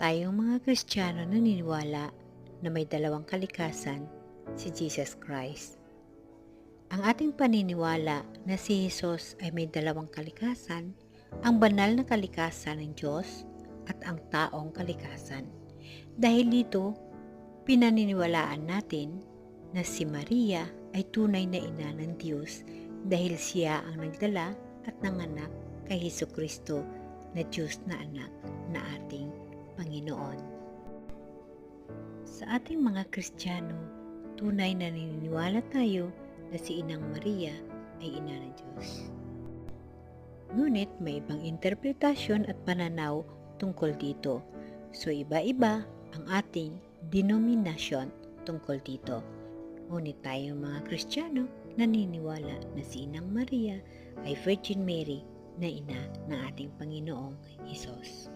Tayong mga Kristiyano naniniwala na may dalawang kalikasan, si Jesus Christ. Ang ating paniniwala na si Jesus ay may dalawang kalikasan, ang banal na kalikasan ng Diyos at ang taong kalikasan. Dahil dito, pinaniniwalaan natin na si Maria ay tunay na ina ng Diyos dahil siya ang nagdala at nanganak kay Heso Kristo na Diyos na anak na ating Panginoon. Sa ating mga Kristiyano, tunay na naniniwala tayo na si Inang Maria ay ina ng Diyos. Ngunit may ibang interpretasyon at pananaw tungkol dito. So iba-iba ang ating denominasyon tungkol dito. Ngunit tayong mga Kristiyano naniniwala na si Inang Maria ay Virgin Mary na ina ng ating Panginoong Hesus.